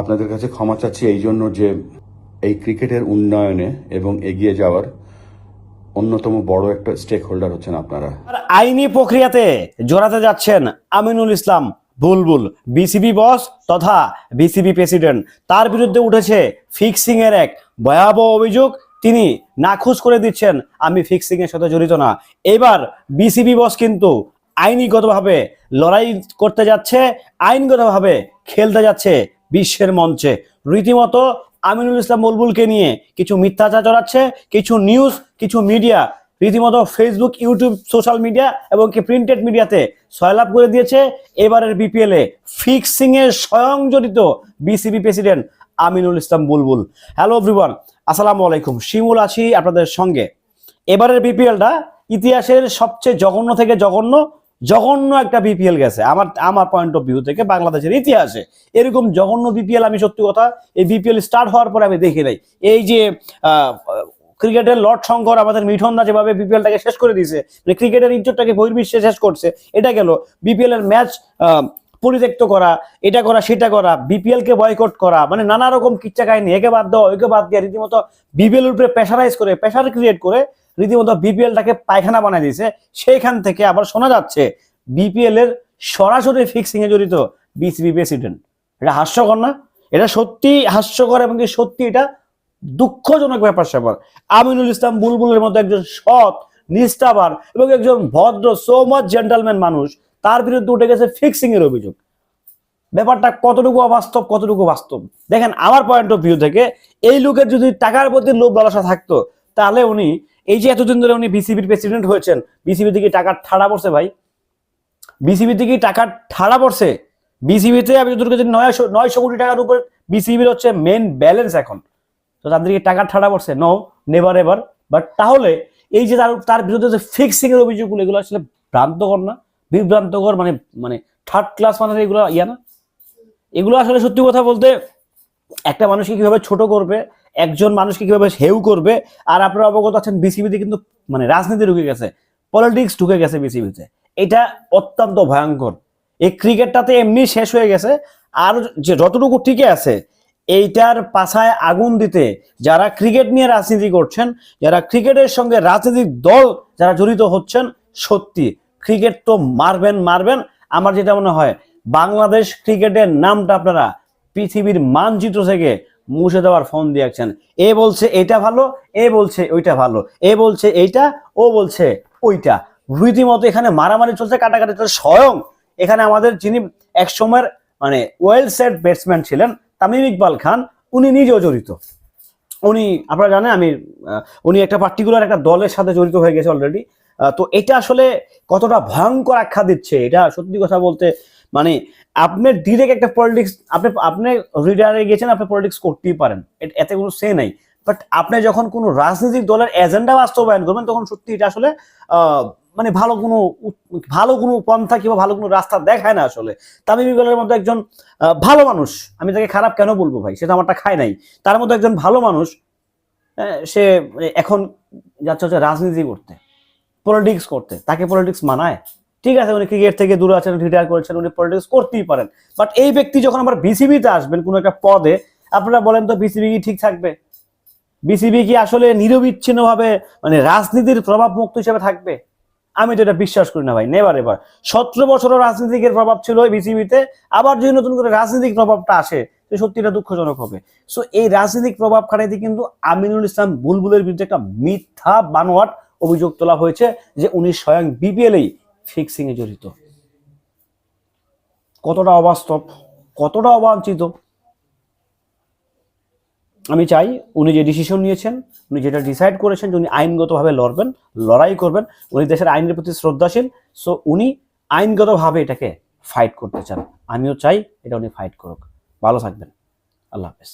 আপনাদের কাছে ক্ষমা চাচ্ছি এই জন্য যে এই ক্রিকেটের উন্নয়নে এবং এগিয়ে যাওয়ার অন্যতম বড় একটা স্টেক হোল্ডার হচ্ছেন আপনারা। আইনি প্রক্রিয়াতে জড়াতে যাচ্ছেন আমিনুল ইসলাম, বুলবুল, বিসিবি বস তথা বিসিবি প্রেসিডেন্ট। তার বিরুদ্ধে উঠেছে ফিক্সিং এর এক ভয়াবহ অভিযোগ। তিনি নাখোশ করে দিচ্ছেন, আমি ফিক্সিং এর সাথে জড়িত না। এবার বিসিবি বস কিন্তু আইনিগতভাবে লড়াই করতে যাচ্ছে, আইনগতভাবে খেলতে যাচ্ছে বিশ্বের মঞ্চে। রীতিমতো আমিনুল ইসলাম বুলবুলকে নিয়ে কিছু মিথ্যাচার চড়াচ্ছে, কিছু নিউজ কিছু মিডিয়া রীতিমতো ফেসবুক ইউটিউব সোশ্যাল মিডিয়া এবং কি প্রিন্টেড মিডিয়াতে সয়লাভ করে দিয়েছে। এবারের বিপিএল ফিক্সিং এর স্বয়ং জড়িত BCB president Aminul Islam Bulbul. Hello everyone আসসালামু আলাইকুম। শিমুল আছি আপনাদের সঙ্গে। এবারের বিপিএলটা ইতিহাসের সবচেয়ে জঘন্য থেকে জঘন্য জঘন্য একটা বিপিএল গেছে। আমার আমার পয়েন্ট অফ ভিউ থেকে বাংলাদেশের ইতিহাসে। এরকম জঘন্য বিপিএল আমি সত্যি কথা, এই বিপিএল স্টার্ট হওয়ার পরে আমি দেখি নাই। এই যে ক্রিকেটের লর্ড শঙ্কর আমাদের মিঠন দা যেভাবে বিপিএলটাকে শেষ করে দিয়েছে মানে ক্রিকেটের ইজ্জতটাকে বহির্বিশ্বে শেষ করছে, এটা গেল বিপিএল এর ম্যাচ পরিত্যক্ত করা, এটা করা, সেটা করা বিপিএল কে বয়কট করা মানে নানা রকম কিচ্ছা কাহিনী একে বাদ দেওয়া, ওইকে বাদ দেওয়া রীতিমতো বিপিএল উপরে প্রেশারাইজ করে প্রেশার ক্রিয়েট করে রীতিমতো বিপিএলটাকে পায়খানা বানায় দিয়েছে। সেইখান থেকে আবার শোনা যাচ্ছে বিপিএল এর সরাসরি ফিক্সিং এ জড়িত বিসিবি প্রেসিডেন্ট এটা হাস্যকর না? এটা সত্যি হাস্যকর এবং সত্যি এটা দুঃখজনক ব্যাপার স্যাপার। আমিনুল ইসলাম বুলবুলের মতো একজন সৎ, নিষ্ঠাবান এবং একজন ভদ্র সো মাচ জেন্টালম্যান মানুষ, তার বিরুদ্ধে উঠে গেছে ফিক্সিং এর অভিযোগ। ব্যাপারটা কতটুকু অবাস্তব, কতটুকু বাস্তব? দেখেন, আমার পয়েন্ট অফ ভিউ থেকে এই লোকের যদি টাকার প্রতি লোভ লালসা থাকতো, তাহলে উনি এই যে এতদিন ধরে উনি বিসিবির প্রেসিডেন্ট হয়েছেন বিসিবি থেকে টাকা ঠাড়া পড়ছে ভাই? বিসিবি থেকে টাকা ঠাড়া পড়ছে? বিসিবিতে আমি জানি নয়শো নয়শো কোটি টাকার উপর বিসিবির হচ্ছে মেন ব্যালেন্স এখন। তো তাদেরকে টাকা ঠাড়া পড়ছে? নো নেভার এভার বাট তাহলে এই যে তার তার বিরুদ্ধে যে ফিক্সিং এর অভিযোগগুলো, এগুলো আসলে ভ্রান্তকর না? বিভ্রান্তকর মানে মানে থার্ড ক্লাস মানে এগুলো ইয়া না? এগুলো আসলে সত্যি কথা বলতে একটা মানুষকে কীভাবে ছোট করবে একজন মানুষকে কীভাবে হেউ করবে? আর আপনারা অবগত আছেন বিসিবিতে কিন্তু মানে রাজনীতি ঢুকে গেছে পলিটিক্স ঢুকে গেছে বিসিবিতে এটা অত্যন্ত ভয়ঙ্কর। এই ক্রিকেটটাতে এমনি শেষ হয়ে গেছে। আর যে যতটুকু টিকে আছে, এইটার পাছায় আগুন দিতে যারা ক্রিকেট নিয়ে রাজনীতি করছেন, যারা ক্রিকেটের সঙ্গে রাজনৈতিক দল যারা জড়িত হচ্ছেন, সত্যি ক্রিকেট তো মারবেন মারবেন। আমার যেটা মনে হয়, বাংলাদেশ ক্রিকেটের নামটা আপনারা পৃথিবীর মানচিত্র থেকে মুছে দেওয়ার ফোন দিয়েছেন এ বলছে এটা ভালো, এ বলছে ওইটা ভালো, এ বলছে এইটা, ও বলছে ওইটা। রীতিমতো এখানে মারামারি চলছে, কাটাকাটি চলছে। স্বয়ং এখানে আমাদের যিনি এক সময়ের মানে ওয়েল সেট ব্যাটসম্যান ছিলেন, তামিম ইকবাল খান, উনি নিজেও জড়িত। উনি, আপনারা জানেন আমি উনি একটা পার্টিকুলার একটা দলের সাথে জড়িত হয়ে গেছে অলরেডি তো এটা আসলে কতটা ভয়ঙ্কর আখ্যা দিচ্ছে, এটা সত্যি কথা বলতে মানে আপনি ডিরেক্ট একটা পলিটিক্স আপনি আপনি রিডারে গেছেন আপনি পলিটিক্স করতেই পারেন। এতে কোনো সে নাই। বাট আপনি যখন কোনো রাজনৈতিক দলের এজেন্ডা বাস্তবায়ন করবেন, তখন সত্যি এটা আসলে মানে ভালো কোনো ভালো কোনো পন্থা কিংবা ভালো কোনো রাস্তা দেখায় না আসলে। তামিম ইকবালের মতো একজন ভালো মানুষ, আমি তাকে খারাপ কেন বলব ভাই? সেটা আমারটা খায় নাই। তার মতো একজন ভালো মানুষ সে এখন যাচ্ছে হচ্ছে রাজনীতি করতে পলিটিক্স করতে। তাকে পলিটিক্স মানায়? ঠিক আছে, উনি ক্রিকেট থেকে দূরে আছেন রিটায়ার করেছেন, উনি পলিটিক্স করতেই পারেন। বাট এই ব্যক্তি যখন আবার বিসিবিতে আসবেন কোনো একটা পদে, আপনারা বলেন তো বিসিবি কি ঠিক থাকবে? বিসিবি কি আসলে নিরবিচ্ছিন্নভাবে মানে রাজনীতির প্রভাব মুক্ত হিসেবে থাকবে? আমি তো এটা বিশ্বাস করি না ভাই নেবার এবার সতেরো বছরও রাজনীতিকের প্রভাব ছিল এই বিসিবিতে আবার যদি নতুন করে রাজনৈতিক প্রভাবটা আসে, তো সত্যি এটা দুঃখজনক হবে। সো এই রাজনৈতিক প্রভাব খাটাইতে কিন্তু আমিনুল ইসলাম বুলবুলের বিরুদ্ধে একটা মিথ্যা বানোয়াট অভিযোগ তোলা হয়েছে যে উনি স্বয়ং বিপিএলেই ফিক্সিং এ জড়িত। কতটা অবাস্তব, কতটা অবাঞ্ছিত। আমি চাই উনি যে ডিসিশন নিয়েছেন, উনি যেটা ডিসাইড করেছেন যে উনি আইনগতভাবে লড়বেন, লড়াই করবেন, উনি দেশের আইনের প্রতি শ্রদ্ধাশীল সো উনি আইনগতভাবে এটাকে ফাইট করতে চান। আমিও চাই এটা উনি ফাইট করুক। ভালো থাকবেন। আল্লাহ হাফেজ।